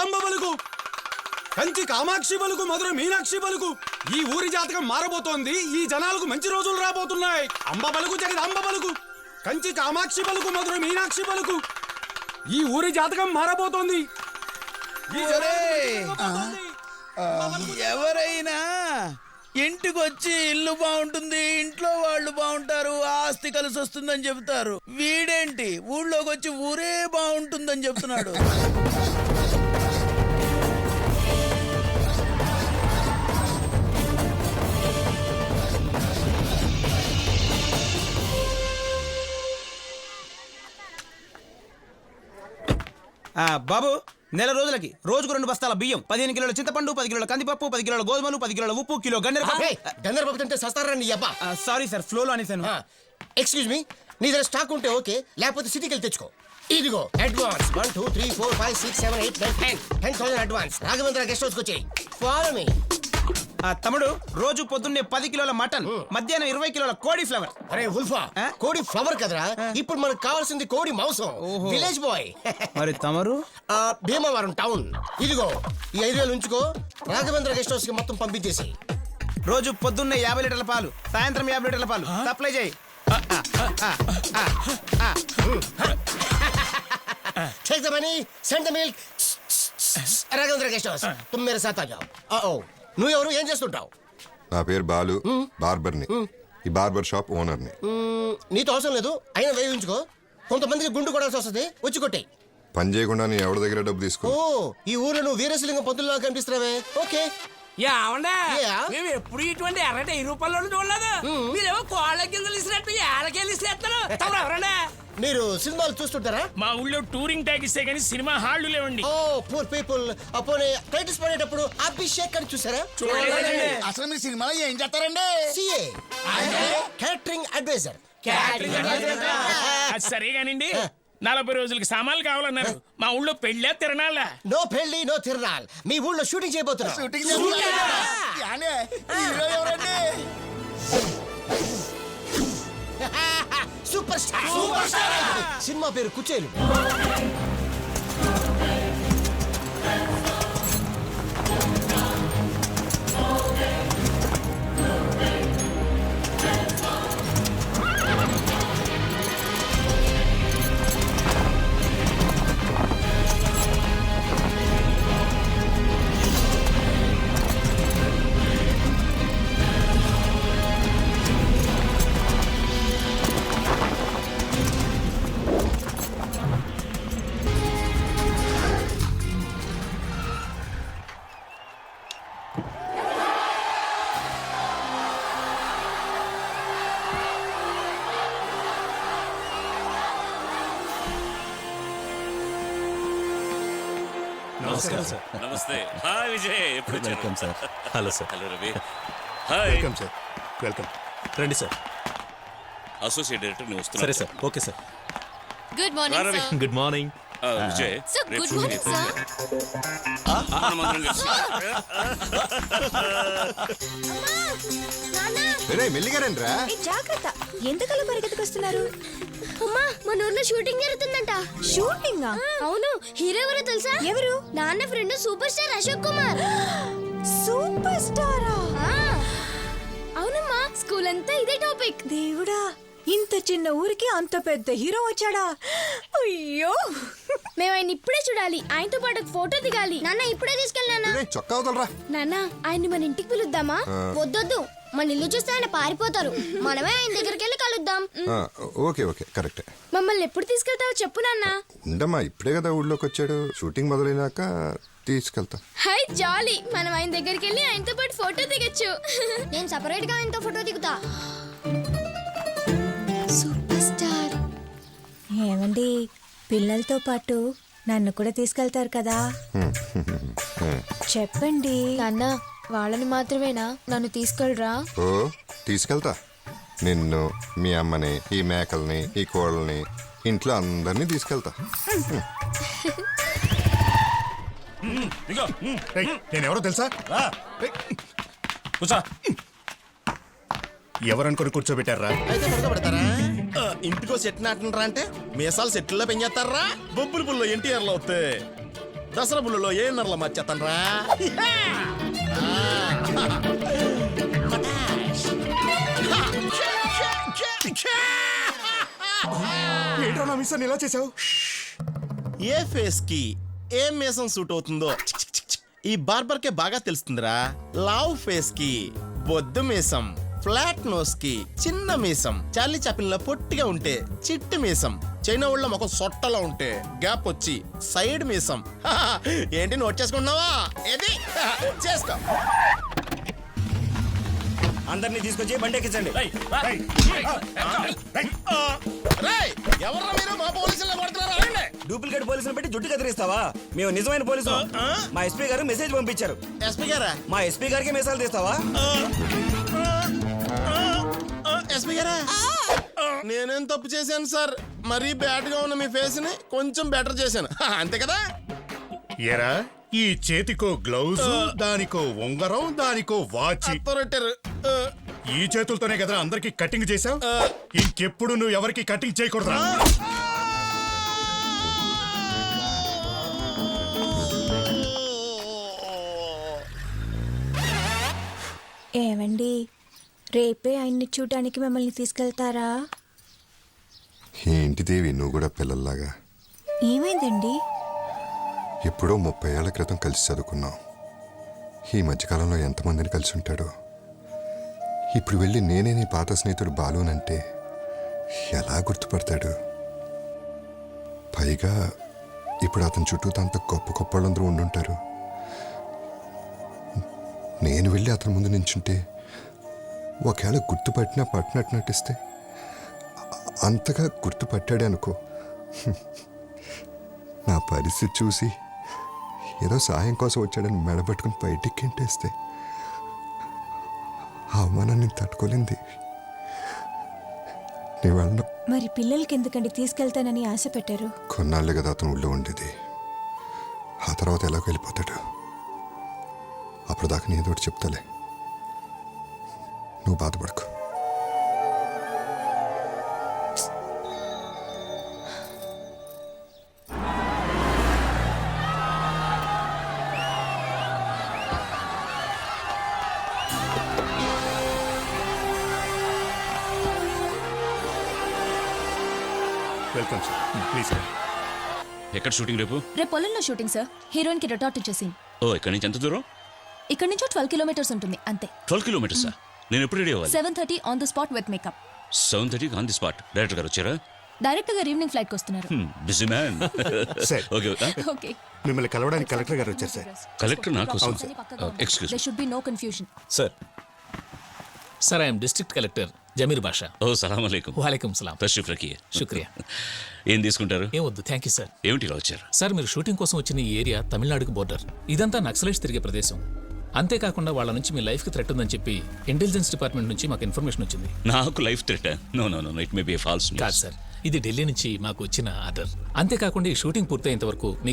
జగదాంబ బలుకు కంచి కామాక్షి బలుకు మధుర మీనాక్షి బలుకు ఈ ఊరి జాతకం మారబోతోంది. ఈ జనాలకు మంచి రోజులు రాబోతున్నాయి. అంబ బలుకు జగదాంబ బలుకు కంచి కామాక్షి బలుకు మధుర మీనాక్షి బలుకు ఈ ఊరి జాతకం మారబోతోంది. ఈ జనాలకు ఎవరైనా ఇంటికొచ్చి ఇల్లు బాగుంటుంది ఇంట్లో వాళ్ళు బాగుంటారు ఆస్తి కలిసి వస్తుందని చెబుతారు. వీడేంటి? ఊళ్ళోకి వచ్చి ఊరే బాగుంటుందని చెప్తున్నాడు. ఆ, బాబు నెల రోజులకి రోజుకు రెండు బస్తాల బియ్యం పదిహేను కిలోల చింతపండు పది కిలోల కందిపప్పు పది కిలోల గోధుమలు పది కిలోల ఉప్పు కిలో గన్నెర బాబు తింటే సస్తారా నీ అబ్బా? సారీ సార్ ఫ్లోలో అనేసాను. ఎక్స్క్యూజ్ మీ నీ దగ్గర స్టాక్ ఉంటే ఓకే లేకపోతే సిటీకి వెళ్ళి తెచ్చుకో. ఇదిగో advance one two three four five six seven eight nine ten ten thousand advance Raghavendra guest హౌస్కి వచ్చాయి. ఫాలో మీ ఆ, తమ్ముడు రోజు పొద్దున్నే పది కిలోల మటన్ మధ్యాహ్నం ఇరవై కిలోల కోడి ఫ్లవర్. అరే ఉల్ఫా ఆ? కోడి ఫ్లవర్ కదరా? ఇప్పుడు మనకు కావాల్సింది కోడి మాంసం. విలేజ్ బాయ్ మరి తమరు? భీమవరం టౌన్. ఇదిగో ఈ ఐదు వేలు ఉంచుకో రాఘవేంద్ర గెస్ట్ హౌస్కి మొత్తం పంపించేసి. రోజు పొద్దున్నే యాభై లీటర్ల పాలు సాయంత్రం యాభై లీటర్ల పాలు. సప్లై చేయి. send the milk. Raghavendra guest house తుమ్ మేరే సాత్ ఆ జాओ ఓ నువ్వు ఎవరు ఏం చేస్తుంటావు? నా పేరు బాలు బార్బర్ని. ఈ బార్బర్ షాప్ ఓనర్ని. మ్మ్, నీతో అవసరం లేదు. అయినా వేయించుకో కొంతమందికి గుండు కొడాల్సి వస్తుంది. వచ్చి కొట్టే పని చేయకుండా నీ ఎవరి దగ్గర డబ్బు తీసుకో. ఓ ఈ ఊర్లో నువ్వు వీరశలింగం పంతుల్లో కనిపిస్తున్నావే. ఓకే. మేము ఎప్పుడు ఇటువంటి ఎర్రటి ఈ రూపంలో చూడలేదు. మీరేమో కోళ్ళ గింజలు ఇసినట్టు ఏళ్ళకెళ్ళి ఇసిరేస్తారు తమరు ఎవరండి? మీరు సినిమాలు చూస్తుంటారా? మా ఊళ్ళో టూరింగ్ టాకీసే కానీ సినిమా హాళ్ళు లేవండి. ఓ పూర్ పీపుల్ పోనీ టైటిల్స్ పడేటప్పుడు అభిషేక్ అని చూసారా? అసలు మీ సినిమాలో ఏం చేస్తారండి? సిఏ. క్యాటరింగ్ అడ్వైజర్ అది సరే కానివ్వండి. నలభై రోజులకి సామాన్లు కావాలన్నారు. మా ఊళ్ళో పెళ్ళే తిరణాలా. నో పెళ్ళి నో తిరణాల్. మీ ఊళ్ళో షూటింగ్ చేయబోతున్నా హీరో ఎవరండి? Super star. Super star. Cinema పేరు కుచేలు నమస్తే. హాయ్ విజయ్. ఎప్పుడు welcome sir. Hello sir hello Ravi hi welcome sir welcome రండి సార్. అసోసియేట్ డైరెక్టర్ నేను వస్తున్నా సరే sir. Okay sir. Good morning sir good morning Vijay రేపు అయితే సార్ మనమందరం కలిసి రే జాగ్రత్త ఎంతకాలం పరిగెత్తుకొస్తున్నారు అమ్మా మన ఊర్లో షూటింగ్ జరుగుతుందంట షూటింగ్ అవును హీరో ఎవరో తెలుసా ఎవరు నాన్న friend super star Ashok Kumar super స్టారా అవునమ్మా స్కూల్ అంతా ఇదే టాపిక్ దేవుడా ఇంత చిన్న ఊరికి అంత పెద్ద హీరో వచ్చాడా అయ్యో మేము ఆయన ఇప్పుడే చూడాలి. ఆయనతో పాటు ఒక ఫోటో దిగాలి. నాన్న ఇప్పుడే తీసుకెళ్ళి నాన్న రే చొక్కా వదలరా. నాన్న ఆయన్ని మన ఇంటికి పిలుద్దామా? వద్దొద్దు. మన ఇల్లు చూస్తే ఆయన పారిపోతారు. మనమే ఆయన దగ్గరికి వెళ్ళి కలుద్దాం. ఆ, ఓకే ఓకే కరెక్టే. మమ్మల్ని ఎప్పుడు తీసుకెళ్తావో చెప్పు నాన్న. ఉండమ్మా ఇప్పుడే కదా ఊళ్ళోకి వచ్చాడు. షూటింగ్ మొదలైనాక తీసుకెళ్తా. హై జాలీ. మనం ఆయన దగ్గరికి వెళ్ళి ఆయనతో పాటు ఫోటో దిగచ్చు. నేను సపరేట్గా ఆయనతో ఫోటో దిగుతా. Super star. ఏమండి? పిల్లలతో పాటు నన్ను కూడా తీసుకెళ్తారు కదా. చెప్పండి. నాన్న వాళ్ళని మాత్రమేనా? నన్ను తీసుకెళ్ళరా? ఓ తీసుకెళ్తా. నిన్ను మీ అమ్మని ఈ మేకల్ని ఈ కోళ్ళని ఇంట్లో అందరినీ తీసుకెళ్తా. నేను ఎవరో తెలుసా? కూర్చో. ఎవరనుకొని కూర్చోబెట్టారా అయితే పడుకోబెడతారా? ఇంటికో సెట్ నాటినరా అంటే? మీసాలు సెట్లో పెంచేస్తారా? బొబ్బులు పుల్లో ఎన్టీఆర్లో వస్తే దసరా బుల్లలో ఏ నర్ల మర్చేతనరా ఏంట్రా నా ఇలా చేసావు? ఏ ఫేస్కి ఏ మేసం సూట్ అవుతుందో ఈ బార్బర్ కే బాగా తెలుస్తుందిరా. లావ్ ఫేస్కి బొద్దు మీసం. ఫ్లాట్ నోస్కి చిన్న మీసం. చార్లీ చాపిన్ పొట్టిగా ఉంటే చిట్టి మీసం. చైనా వాళ్ళ ఒక సొట్టలో ఉంటే గ్యాప్ వచ్చి సైడ్ మీసం. ఏంటి నోట్ చేసుకుంటున్నావా? ఏది? చేసుకో. అందరినీ తీసుకొచ్చి బండి ఎక్కించండి. రేయ్, ఎవర్రా మీరు? మా పోలీసులు కొడుతున్నారు? ఆగండి. డూప్లికేట్ పోలీసులు పెట్టి జుట్టు కదిరిస్తావా మేము నిజమైన పోలీసు. మా ఎస్పీ గారు మెసేజ్ పంపించారు. ఎస్పీ గారా? మా ఎస్పీ గారికి మెసేజ్ తీస్తావా? ఎస్పీ గారా నేనేం తప్పు చేశాను సార్? మరీ బ్యాడ్గా ఉన్న మీ ఫేస్ని కొంచెం బెటర్ చేశాను. అంతే కదా? ఎరా ఈ చేతికో గ్లౌజ్ దానికో ఉంగరం దానికో వాచ్. అత్తరొట్టారు ఈ చేతులతోనే కదా అందరికి కటింగ్ చేసావు ఇంకెప్పుడు నువ్వు ఎవరికి కటింగ్ చేయకూడదు ఏమండి రేపే ఆయన్ని చూడడానికి మిమ్మల్ని తీసుకెళ్తారా? ఏంటి దేవి నువ్వు కూడా పిల్లల్లాగా? ఏమైందండి? ఎప్పుడో ముప్పై ఏళ్ళ క్రితం కలిసి చదువుకున్నాం. ఈ మధ్యకాలంలో ఎంతమందిని కలిసి ఉంటాడో? ఇప్పుడు వెళ్ళి నేనే నీ పాత స్నేహితుడు బాలునంటే ఎలా గుర్తుపడతాడు? పైగా ఇప్పుడు అతని చుట్టూ అంత గొప్ప గొప్ప వాళ్ళందరూ ఉండుంటారు. నేను వెళ్ళి అతని ముందు నించుంటే ఒకవేళ గుర్తుపట్టినా పట్టినట్టు నటిస్తే? అంతగా గుర్తుపట్టాడే అనుకో. నా పరిస్థితి చూసి ఏదో సాయం కోసం వచ్చాడని మెడబట్టుకుని బయటికి కింటేస్తే ఆ అవమానాన్ని తట్టుకోలేంది. నీ మరి పిల్లలకి ఎందుకండి తీసుకెళ్తానని ఆశ పెట్టారు? కొన్నాళ్ళే కదా అతను ఊళ్ళో ఉండేది. ఆ తర్వాత ఎలాగో వెళ్ళిపోతాడు. అప్పుడు దాకా నీ ఏదో ఒకటి చెప్తాలే. నువ్వు బాధపడకు. వెల్కమ్ సార్ ప్లీజ్ ఎక్కడ షూటింగ్ రేపు? రేపు పొలంలో షూటింగ్ సార్ హీరోయిన్కి రిటార్ట్ ఇచ్చేసి. ఓ ఇక్కడి నుంచి? ఎంత దూరం? ఇక్కడ నుంచి ట్వెల్వ్ కిలోమీటర్స్ ఉంటుంది అంతే. Twelve kilometers? నేను ఎప్పుడు రెడీ అవ్వాలి? Seven thirty on the spot with makeup seven థర్టీకి ఆన్ ది స్పాట్ డైరెక్టర్ గారు వచ్చారా? డైరెక్ట్గా ఈవినింగ్ ఫ్లైట్కి వస్తున్నారు. Busy man Sir. Okay okay మిమ్మల్ని కలవడానికి కలెక్టర్ గారు వచ్చారు సార్ కలెక్టర్ నా కోసం. Excuse they should be no confusion sir sir I'm district collector Zameer Basha oh సలాం అలైకుం. వాలేకుం సలాం. తషరీఫ్ రఖియే శుక్రియా. ఏం తీసుకుంటారు? ఏం వద్దు థ్యాంక్ యూ సార్ ఏమిటి ఇలా వచ్చారు? సార్ మీరు షూటింగ్ కోసం వచ్చిన ఈ ఏరియా తమిళనాడుకు బోర్డర్ ఇదంతా నక్సలైట్స్ తిరిగే ప్రదేశం. అంతేకాకుండా వాళ్ళ నుంచి మీ లైఫ్కి థ్రెట్ ఉందని చెప్పి ఇంటెలిజెన్స్ డిపార్ట్మెంట్ నుంచి మాకు ఇన్ఫర్మేషన్ వచ్చింది. నాకు life threat no no no it may be false కాదు సార్ ఇది ఢిల్లీ నుంచి మాకు వచ్చిన ఆర్డర్. అంతేకాకుండా ఈ షూటింగ్ పూర్తయ్యేంత వరకు మీ